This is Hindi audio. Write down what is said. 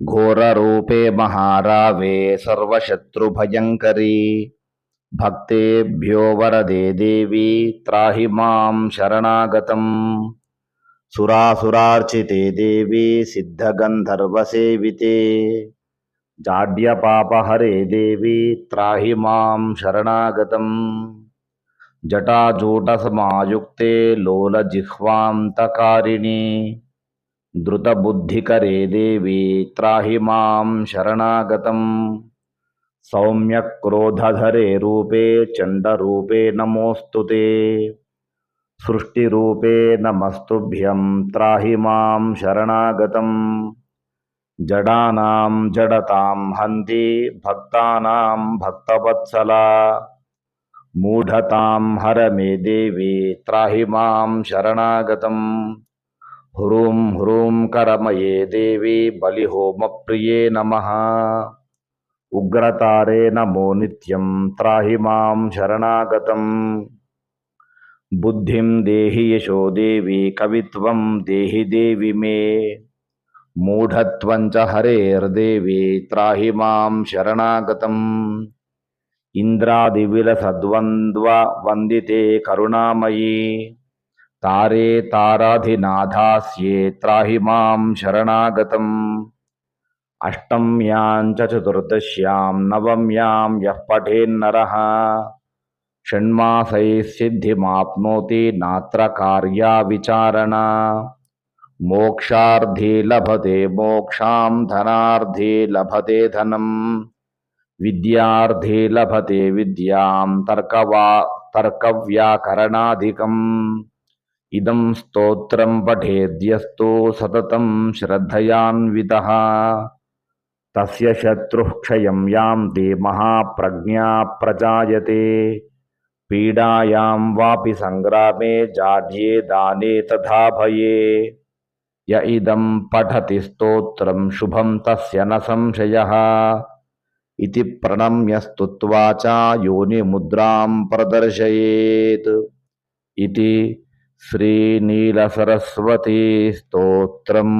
ఘోరరూపే మహారావే సర్వశత్రుభయంకరీ భక్తేభ్యో వరదే దేవి త్రాహి మాం శరణాగతం సురాసురార్చితే దేవి సిద్ధగంధర్వసేవితే జాడ్యపాపహరే దేవి త్రాహి మాం శరణాగతం జటాజూటసమాయుక్తే లోలజిహ్వాంతకారిణి धृतबुद्धिकरे देवी त्राहि माँ शरणागतम्। सौम्यक्रोधधरे रूपे चण्डरूपे नमोऽस्तु ते। सृष्टिरूपे नमस्तुभ्यं त्राहि माँ शरणागतम्। जडानां जडतां हन्ति भक्तवत्सला। मूढतां हर मे देवी त्राहि माँ హ్రూం హ్రూం కరమయే దేవి బలిహోమప్రియే నమ. ఉగ్రతారే నమో నిత్యం త్రాహి మాం శరణాగతం. బుద్ధిం దేహి యశో దేవి కవిత్వం దేహి దేవి మే. మూఢత్వం చ హరేర్దేవి త్రాహి మాం శరణాగతం. ఇంద్రాదివిలసద్వంద్వ వందితే కరుణామయీ. तारे ताराधिनाधास्ये त्राहि माँ अष्टम्यां चतुर्दश्यां नवम्यां यः पठेन्नरः। षण्मासैः सिद्धिमाप्नोति नात्र कार्या विचारणा मोक्षार्थे लभते मोक्षां धनार्थे लभते धनम्। विद्यार्थे लभते विद्यां तर्कवा, तर्कव्याकरणाधिकम्। इदं स्तोत्रं पठेद्यस्तु सततं श्रद्धयान्वितः तस्य शत्रुः क्षयं यान्ति महाप्रज्ञा प्रजायते। पीडायां वापि सङ्ग्रामे जाड्ये दाने तथा भये। य इदं पठति स्तोत्रं शुभं तस्य न संशयः। इति प्रणम्य योनिमुद्रां प्रदर्शयेत्। इति శ్రీనీలసరస్వతీ స్తోత్రం.